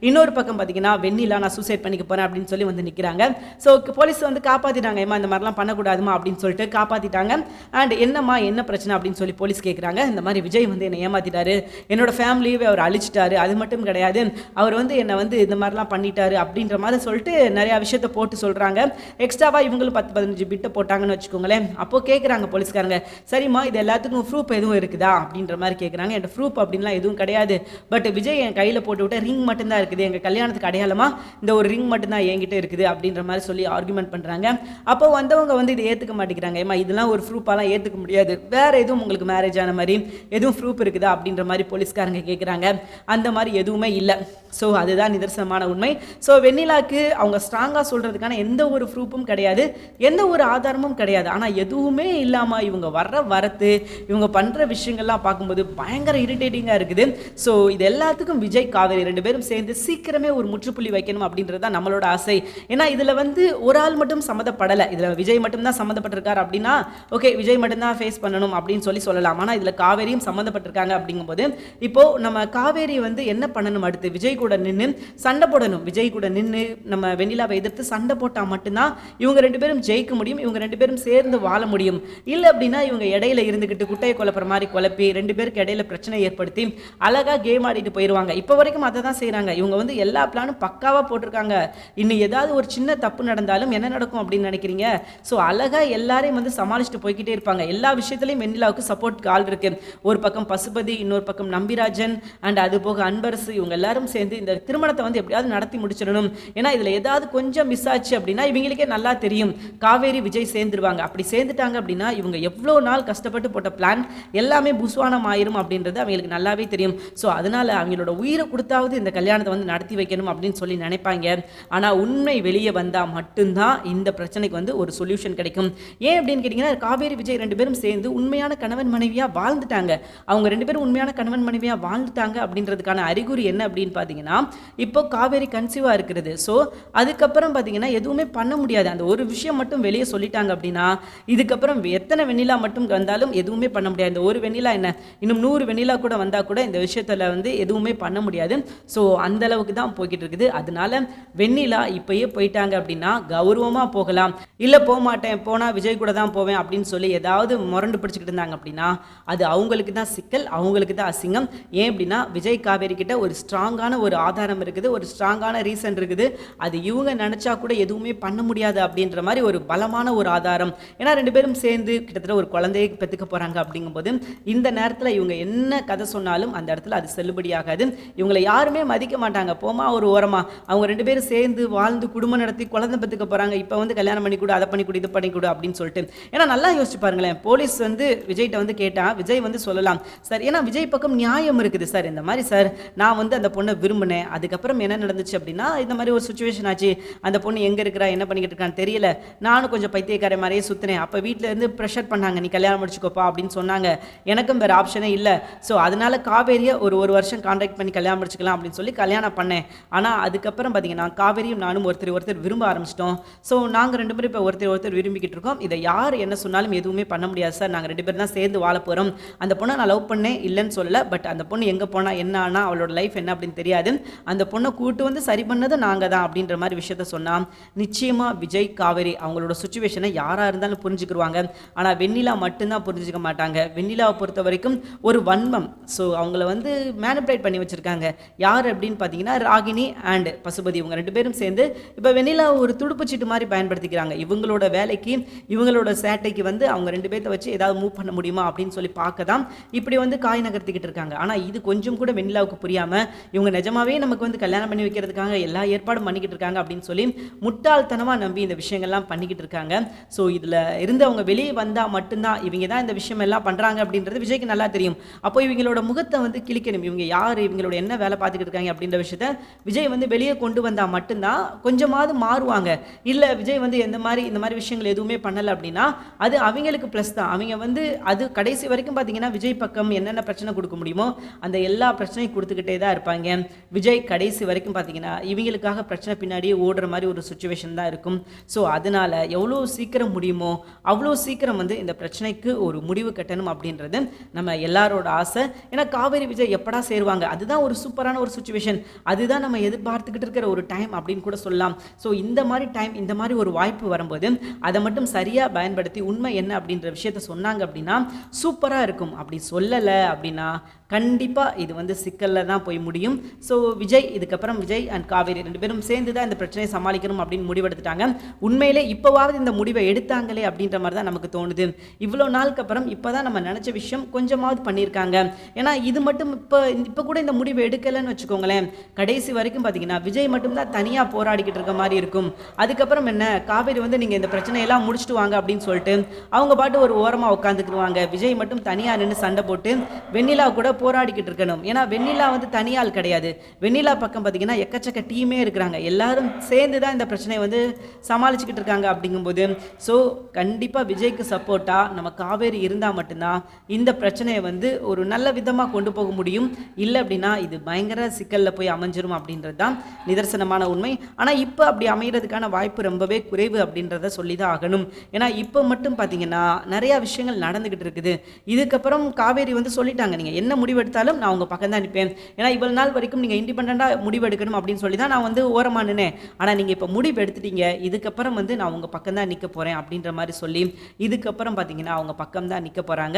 இன்னொரு பக்கம் பார்த்தீங்கன்னா வெண்ணிலா நான் சூசைட் பண்ணிக்க போகிறேன் அப்படின்னு சொல்லி வந்து நிற்கிறாங்க ஸோ போலீஸ் வந்து காப்பாற்றிட்டாங்க ஏமா இந்த மாதிரிலாம் பண்ணக்கூடாதுமா அப்படின்னு சொல்லிட்டு காப்பாற்றிட்டாங்க அண்ட் என்னம்மா என்ன பிரச்சனை அப்படின்னு சொல்லி போலீஸ் கேட்குறாங்க இந்த மாதிரி விஜய் வந்து என்னை ஏமாத்திட்டாரு. என்னோட ஃபேமிலியவே அவர் அழிச்சிட்டாரு. அது மட்டும் கிடையாது. அவர் வந்து என்னை வந்து இந்த மாதிரிலாம் பண்ணிட்டாரு அப்படின்ற மாதிரி சொல்லிட்டு நிறையா விஷயத்த போட்டு சொல்கிறாங்க எக்ஸ்ட்ராவாக இவங்களும் பத்து பதினஞ்சு பிட்டை போட்டாங்கன்னு வச்சுக்கோங்களேன். அப்போ கேட்குறாங்க போலீஸ்காரங்க. சரிம்மா இது எல்லாத்துக்கும் ப்ரூஃப் எதுவும் இருக்குதா? அப்படின்ற மாதிரி கேட்குறாங்க என் ப்ரூஃப் அப்படின்லாம் எதுவும் கிடையாது. பட் விஜய் என் கையில் போட்டு விட்ட ரிங் மட்டும்தான் இருக்குது. எங்கள் கல்யாணத்துக்கு அடையாளமா இந்த ஒரு ரிங் மட்டும்தான் என்கிட்ட இருக்குது அப்படின்ற மாதிரி சொல்லி ஆர்குமெண்ட் பண்ணுறாங்க அப்போ வந்தவங்க வந்து இதை ஏற்றுக்க மாட்டேங்கிறாங்க. ஏமா இதெல்லாம் ஒரு ப்ரூஃபாலாம் ஏற்றுக்க முடியாது. வேற எதுவும் உங்களுக்கு மேரேஜ் ஆன மாதிரி எதுவும் ப்ரூஃப் இருக்குதா அப்படின்ற மாதிரி போலீஸ்காரங்க கேட்குறாங்க அந்த மாதிரி எதுவுமே இல்லை. ஸோ அதுதான் நிதர்சனமான உண்மை. ஸோ வெண்ணிலாக்கு அவங்க ஸ்ட்ராங்காக சொல்கிறதுக்கான எந்த ஒரு ப்ரூஃபும் கிடையாது. எந்த ஒரு ஆதாரமும் கிடையாது. ஆனால் எதுவுமே இல்லாமல் இவங்க வர்ற வரத்து இவங்க பண்ணுற விஷயங்கள்லாம் பார்க்கும்போது பயங்கர இரிட்டேட்டிங்காக இருக்குது. ஸோ இது எல்லாத்துக்கும் விஜய் காவேரி ரெண்டு பேரும் சேர்ந்து சீக்கிரமே ஒரு முற்றுப்புள்ளி வைக்கணும் அப்படின்றது தான் நம்மளோட ஆசை. ஏன்னா இதில் வந்து ஒரு ஆள் மட்டும் சம்மந்தப்படலை. இதில் விஜய் மட்டும்தான் சம்மந்தப்பட்டிருக்கார் அப்படின்னா ஓகே விஜய் மட்டும்தான் ஃபேஸ் பண்ணணும் அப்படின்னு சொல்லி சொல்லலாம். ஆனால் இதில் காவேரியும் சம்மந்தப்பட்டிருக்காங்க அப்படிங்கும்போது இப்போ நம்ம காவேரி வந்து என்ன பண்ணணும் அடுத்து? விஜய் கூட நின்று சண்டை போடணும். விஜய் கூட நின்று நம்ம வெண்ணிலாவை எதிர்த்து சண்டை போட்டால் மட்டும்தான் இவங்க ரெண்டு பேரும் ஜெயிக்க முடியும் இவங்க ரெண்டு பேரும் சேர்ந்து வாழ முடியும். இல்லை அப்படின்னா இவங்க இடையில இருந்துக்கிட்டு குட்டையை குழப்புற மாதிரி குழப்பி ரெண்டு பேருக்கு இடையில பிரச்சனை ஏற்படுத்தி அழகா கேம் ஆடிட்டு போயிடுவாங்க இப்போ வரைக்கும் அதை தான் செய்கிறாங்க இவங்க வந்து எல்லா பிளானும் பக்காவாக போட்டிருக்காங்க. இன்னும் ஏதாவது ஒரு சின்ன தப்பு நடந்தாலும் என்ன நடக்கும் அப்படின்னு நினைக்கிறீங்க? ஸோ அழகாக எல்லாரையும் வந்து சமாளிச்சுட்டு போய்கிட்டே இருப்பாங்க. எல்லா விஷயத்துலையும் வெண்ணிலாவுக்கு சப்போர்ட் ஆள் இருக்கு. ஒரு பக்கம் பசுபதி இன்னொரு பக்கம் நம்பிராஜன் அண்ட் அது போக அன்பரசு இவங்க எல்லாரும் சேர்ந்து இந்த திருமணத்தை வந்து எப்படியாவது நடத்தி முடிச்சிடணும். ஏன்னா இதில் ஏதாவது கொஞ்சம் மிஸ் ஆச்சு அப்படின்னா இவங்களுக்கே நல்லா தெரியும். காவேரி விஜய் சேர்ந்துருவாங்க. அப்படி சேர்ந்துட்டாங்க அப்படின்னா இவங்க எவ்வளோ நாள் கஷ்டப்பட்டு போட்ட பிளான் எல்லாமே புஸ்வானம் ஆயிரும் அப்படின்றது அவங்களுக்கு நல்லாவே தெரியும். ஸோ அதனால அவங்களோட உயிரை கொடுத்தாவது இந்த கல்யாணத்தை வந்து நடத்தி வைக்கணும் அப்படின்னு சொல்லி நினைப்பாங்க. ஆனால் உண்மை வெளியே வந்தால் மட்டும்தான் இந்த பிரச்சனைக்கு வந்து ஒரு சொல்யூஷன் கிடைக்கும். ஏன் அப்படின்னு கேட்டிங்கன்னா காவேரி விஜய் ரெண்டு பேரும் சேர்ந்து உண்மையான கணவன் மனைவியாக வாழ்ந்துட்டாங்க. அவங்க ரெண்டு பேரும் உண்மையான கணவன் மனைவியாக வாழ்ந்துட்டாங்க அப்படின்றதுக்கான அறிகுறி என்ன அப்படின்னு பார்த்தீங்கன்னா இப்போ காவேரி கன்சீவாக இருக்கிறது. ஸோ அதுக்கப்புறம் பார்த்தீங்கன்னா எதுவுமே பண்ண முடியாது. அந்த ஒரு விஷயம் மட்டும் வெளியே சொல்லிட்டாங்க அப்படின்னா இதுக்கப்புறம் எத்தனை வெண்ணிலா மட்டும் வந்தாலும் எதுவுமே பண்ண முடியாது. இந்த ஒரு வெண்ணிலா என்ன? இன்னும் நூறு வெண்ணிலா கூட வந்தால் கூட இந்த விஷயத்தில் வந்து எதுவுமே பண்ண முடியாது. ஸோ அந்த அளவுக்கு தான் போய்கிட்டு இருக்குது. அதனால வெண்ணிலா இப்பயே போயிட்டாங்க அப்படின்னா கௌரவமாக போகலாம். இல்லை போக மாட்டேன் போனால் விஜய் கூட தான் போவேன் அப்படின்னு சொல்லி ஏதாவது முரண்டு பிடிச்சிக்கிட்டு இருந்தாங்க அப்படின்னா அது அவங்களுக்கு தான் சிக்கல் அவங்களுக்கு தான் அசிங்கம். ஏன் அப்படின்னா விஜய் காவேரி கிட்ட ஒரு ஸ்ட்ராங்கான ஒரு ஆதாரம் இருக்குது ஒரு ஸ்ட்ராங்கான ரீசன் இருக்குது. அது இவங்க நினச்சா கூட எதுவுமே பண்ண முடியாது அப்படின்ற மாதிரி ஒரு பலமான ஒரு ஆதாரம். ஏன்னா ரெண்டு பேரும் சேர்ந்து கிட்டத்தட்ட ஒரு குழந்தையை பெற்றுக்க போகிறாங்க அப்படிங்கும்போது இந்த நேரத்தில் இவங்க என்ன கதை சொன்னாலும் அந்த இடத்துல அது செல்லுபடியாகாது. இவங்களை யாருமே மதிக்க மாட்டாங்க. போமா ஒரு ஓரமா. அவங்க ரெண்டு பேரும் சேர்ந்து வாழ்ந்து குடும்பம் நடத்தி குழந்தை பெற்றுக்க போகிறாங்க இப்போ வந்து கல்யாணம் பண்ணி கொடு அதை பண்ணி கொடு இது பண்ணி கொடு அப்படின்னு சொல்லிட்டு. ஏன்னா நல்லா யோசிச்சு பாருங்களேன். போலீஸ் வந்து விஜய்கிட்ட வந்து கேட்டால் விஜய் வந்து சொல்லலாம் சார் ஏன்னா விஜய் பக்கம் நியாயம் இருக்குது சார். இந்த மாதிரி சார் நான் வந்து அந்த பொண்ணை விரும்பினேன். அதுக்கப்புறம் என்ன நடந்துச்சு அப்படின்னா இந்த மாதிரி ஒரு சுச்சுவேஷன் ஆச்சு. அந்த பொண்ணு எங்கே இருக்கிறா என்ன பண்ணிக்கிட்டு இருக்கான்னு தெரியல. நானும் கொஞ்சம் பைத்தியக்கார மாதிரியே சுற்றினேன் அப்போ வீட்டிலேருந்து ப்ரெஷர் பண்ணாங்க நீ கல்யாணம் முடிச்சுக்கோப்பா அப்படின்னு சொன்னாங்க. எனக்கும் வேறு ஆப்ஷனே இல்லை. ஸோ அதனால காவேரியை ஒரு ஒரு வருஷம் கான்டாக்ட் பண்ணி கல்யாணம் முடிச்சுக்கலாம் அப்படின்னு சொல்லி கல்யாணம் பண்ணேன். ஆனால் அதுக்கப்புறம் பார்த்தீங்கன்னா காவேரியும் நானும் ஒருத்தர் ஒருத்தர் விரும்ப ஆரம்பிச்சிட்டோம். ஸோ நாங்கள் ரெண்டு பேரும் இப்போ ஒருத்தர் ஒருத்தர் விரும்பிக்கிட்டு இருக்கோம். இதை யார் என்ன சொன்னாலும் எதுவுமே பண்ண முடியாது சார். நாங்கள் ரெண்டு பேரும் தான் சேர்ந்து வாழ போகிறோம் அந்த பொண்ணை நான் லவ் பண்ணேன் இல்லைன்னு சொல்லலை. பட் அந்த பொண்ணு எங்கே போனால் என்ன ஆனால் அவளோட லைஃப் என்ன அப்படின்னு தெரியாது. அந்த பொண்ணை கூட்டு வந்து சரி பண்ணது நாங்கள் தான் அப்படின்ற மாதிரி விஷயத்த சொன்னால் நிச்சயமாக விஜய் காவேரி அவங்களோட சுச்சுவேஷனை யாராக இருந்தாலும் புரிஞ்சுக்கிடுவாங்க ஆனால் வெண்ணிலா மட்டும்தான் புரிஞ்சுக்க மாட்டாங்க. வெண்ணிலாவை பொறுத்த வரைக்கும் ஒரு வன்மம். ஸோ அவங்கள வந்து மேனிப்புலேட் பண்ணி வச்சுருக்காங்க. யார் அப்படின்னு பார்த்தீங்கன்னா ராகினி அண்ட் பசுபதி இவங்க ரெண்டு பேரும் சேர்ந்து இப்போ வெண்ணிலா ஒரு துடுப்புச்சீட்டு மாதிரி பயன்படுத்திக்கிறாங்க. இவங்களோட வேலைக்கு இவங்களோட சேட்டைக்கு வந்து அவங்க ரெண்டு பேர்த்த வச்சு ஏதாவது மூவ் பண்ண முடியுமா அப்படின்னு சொல்லி பார்க்க தான் இப்படி வந்து காய் நகர்த்திக்கிட்டு இருக்காங்க. ஆனால் இது கொஞ்சம் கூட வெண்ணிலாவுக்கு புரியாமல் இவங்க நிஜமாவே நமக்கு வந்து கல்யாணம் பண்ணி வைக்கிறதுக்காக எல்லா ஏற்பாடும் பண்ணிக்கிட்டு இருக்காங்க அப்படின்னு சொல்லி முட்டாள்தனமாக நம்பி இந்த விஷயங்கள்லாம் பண்ணிக்கிட்டு இருக்காங்க. ஸோ இதில் இருந்து அவங்க வெளியே வந்தால் மட்டும்தான் இவங்க தான் இந்த விஷயம் எல்லாம் பண்ணுறாங்க அப்படின்றது விஜய்க்கு நல்லா தெரியும். அப்போ இவங்களோட முகத்தை வந்து கிழிக்கணும். இவங்க யார்? இவங்களோட என்ன வேலை பார்த்துக்கிட்டு இருக்காங்க அப்படின்ற விஷயத்த விஜய் வந்து வெளியே கொண்டு வந்தால் மட்டும்தான் கொஞ்சமாவது மாறுவாங்க. இல்லை விஜய் வந்து எந்த மாதிரி இந்த மாதிரி விஷயங்கள் எதுவுமே பண்ணலை அப்படின்னா அது அவங்களுக்கு ப்ளஸ் தான். அவங்க வந்து அது கடைசி வரைக்கும் பார்த்தீங்கன்னா விஜய் பக்கம் என்னென்ன பிரச்சனை கொடுக்க முடியுமோ அந்த எல்லா பிரச்சனையும் கொடுத்துக்கிட்டே தான் இருப்பாங்க. விஜய் கடைசி வரைக்கும் பார்த்தீங்கன்னா இவங்களுக்காக பிரச்சனை பின்னாடியே ஓடுற மாதிரி ஒரு சுச்சுவேஷன் தான் இருக்கும். ஸோ அதனால் எவ்வளோ சீக்கிரம் முடியுமோ அவ்வளோ சீக்கிரம் வந்து இந்த பிரச்சனைக்கு ஒரு முடிவு கட்டணும் அப்படின்றது நம்ம எல்லாரோட ஆசை. ஏன்னா காவேரி விஜய் எப்படா சேருவாங்க? அதுதான் ஒரு சூப்பரான ஒரு சுச்சுவேஷன் அதுதான் நம்ம எதிர்பார்த்துக்கிட்டு இருக்கிற ஒரு டைம் அப்படின்னு கூட சொல்லலாம். ஸோ இந்த மாதிரி டைம் இந்த மாதிரி ஒரு வாய்ப்பு வரும்போது அதை மட்டும் சரியாக பயன்படுத்தி உண்மை என்ன அப்படின்ற விஷயத்த சொன்னாங்க அப்படின்னா சூப்பராக இருக்கும். அப்படி சொல்லலை அப்படின்னா கண்டிப்பாக இது வந்து சிக்கலில் தான் போய் முடியும். ஸோ விஜய் இதுக்கப்புறம் விஜய் அண்ட் காவேரி ரெண்டு பேரும் சேர்ந்து தான் இந்த பிரச்சனையை சமாளிக்கணும் அப்படின்னு முடிவெடுத்துட்டாங்க. உண்மையிலே இப்போவாவது இந்த முடிவை எடுத்தாங்களே அப்படின்ற மாதிரி தான் நமக்கு தோணுது. இவ்வளோ நாளுக்கு அப்புறம் இப்போ தான் நம்ம நினச்ச விஷயம் கொஞ்சமாவது பண்ணியிருக்காங்க. ஏன்னா இது மட்டும் இப்போ இப்போ கூட இந்த முடிவை எடுக்கலைன்னு வச்சுக்கோங்களேன். கடைசி வரைக்கும் பார்த்தீங்கன்னா விஜய் மட்டும்தான் தனியாக போராடிக்கிட்டு இருக்க மாதிரி இருக்கும். அதுக்கப்புறம் என்ன காவேரி வந்து நீங்கள் இந்த பிரச்சனையெல்லாம் முடிச்சுட்டு வாங்க அப்படின்னு சொல்லிட்டு அவங்க பாட்டு ஒரு ஓரமாக உட்காந்துக்குருவாங்க விஜய் மட்டும் தனியாக நின்று சண்டை போட்டு வெண்ணிலா கூட போராடிக்கிட்டு இருக்கணும். ஏன்னா வெண்ணிலா வந்து தனியாள் கிடையாது. வெண்ணிலா பக்கம் பார்த்தீங்கன்னா எக்கச்சக்க டீமே இருக்கிறாங்க. எல்லாரும் சேர்ந்து தான் இந்த பிரச்சனையை வந்து சமாளிச்சுக்கிட்டு இருக்காங்க அப்படிங்கும்போது ஸோ கண்டிப்பாக விஜய்க்கு சப்போர்ட்டாக நம்ம காவேரி இருந்தால் மட்டும்தான் இந்த பிரச்சனையை வந்து ஒரு நல்ல விதமாக கொண்டு போக முடியும். இல்லை அப்படின்னா இது பயங்கர சிக்கலில் போய் அமைஞ்சிரும் அப்படின்றது தான் நிதர்சனமான உண்மை. ஆனால் இப்போ அப்படி அமைகிறதுக்கான வாய்ப்பு ரொம்பவே குறைவு அப்படின்றத சொல்லி தான் ஆகணும். ஏன்னா இப்போ மட்டும் பார்த்தீங்கன்னா நிறையா விஷயங்கள் நடந்துக்கிட்டு இருக்குது. இதுக்கப்புறம் காவேரி வந்து சொல்லிட்டாங்க. நீங்கள் என்ன முடிவு முடிவெடுத்தாலும் நான் உங்கள் பக்கம் தான் நிற்பேன் ஏன்னா இவ்வளவு நாள் வரைக்கும் நீங்கள் இண்டிபெண்ட்டாக முடிவெடுக்கணும் அப்படின்னு சொல்லி தான் நான் வந்து ஓரமாக நின்னேன். ஆனால் நீங்கள் இப்போ முடிவு எடுத்துட்டீங்க இதுக்கப்புறம் வந்து நான் உங்கள் பக்கம் தான் நிற்க போகிறேன் அப்படின்ற மாதிரி சொல்லி இதுக்கப்புறம் பார்த்தீங்கன்னா அவங்க பக்கம் தான் நிற்க போகிறாங்க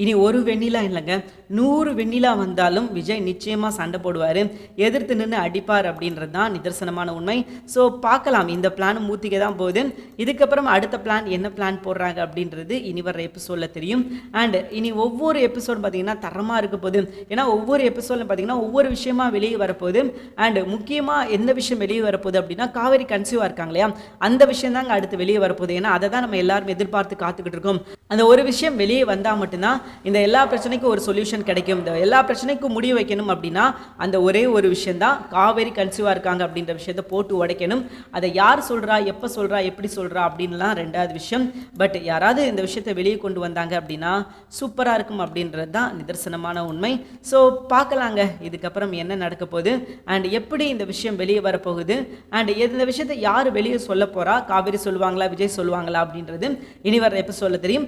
இனி ஒரு வெண்ணிலா இல்லைங்க. நூறு வெண்ணிலா வந்தாலும் விஜய் நிச்சயமாக சண்டை போடுவார். எதிர்த்து நின்று அடிப்பார் அப்படின்றது தான் நிதர்சனமான உண்மை. ஸோ பார்க்கலாம். இந்த பிளான் மூத்திக்க தான் போகுது. இதுக்கப்புறம் அடுத்த பிளான் என்ன பிளான் போடுறாங்க அப்படின்றது இனி வர எபிசோடில் தெரியும். அண்ட் இனி ஒவ்வொரு எபிசோடும் பார்த்தீங்கன்னா தரமாக இருக்க போகுது. ஏன்னா ஒவ்வொரு எபிசோடில் பார்த்தீங்கன்னா ஒவ்வொரு விஷயமா வெளியே வரப்போகுது. அண்ட் முக்கியமாக எந்த விஷயம் வெளியே வரப்போகுது அப்படின்னா காவேரி கன்சியூவாக இருக்காங்க இல்லையா? அந்த விஷயம் தாங்க அடுத்து வெளியே வரப்போகுது. ஏன்னா அதை தான் நம்ம எல்லாரும் எதிர்பார்த்து காத்துக்கிட்டு இருக்கோம். அந்த ஒரு விஷயம் வெளியே வந்தால் மட்டும்தான் இந்த எல்லா பிரச்சனைக்கும் ஒரு சொல்யூஷன் கிடைக்கும். இந்த எல்லா பிரச்சனைக்கும் முடிவு வைக்கணும் அப்படின்னா அந்த ஒரே ஒரு விஷயந்தான் காவேரி கன்சீவாக இருக்காங்க அப்படின்ற விஷயத்தை போட்டு உடைக்கணும். அதை யார் சொல்கிறா எப்போ சொல்கிறா எப்படி சொல்கிறா அப்படின்லாம் ரெண்டாவது விஷயம். பட் யாராவது இந்த விஷயத்தை வெளியே கொண்டு வந்தாங்க அப்படின்னா சூப்பராக இருக்கும் அப்படின்றது தான் நிதர்சனமான உண்மை. ஸோ பார்க்கலாங்க. இதுக்கப்புறம் என்ன நடக்க போகுது? அண்ட் எப்படி இந்த விஷயம் வெளியே வரப்போகுது? அண்ட் இந்த விஷயத்தை யார் வெளியே சொல்ல போகிறா காவேரி சொல்லுவாங்களா விஜய் சொல்லுவாங்களா அப்படின்றது இனி வர எபிசோடில் தெரியும்.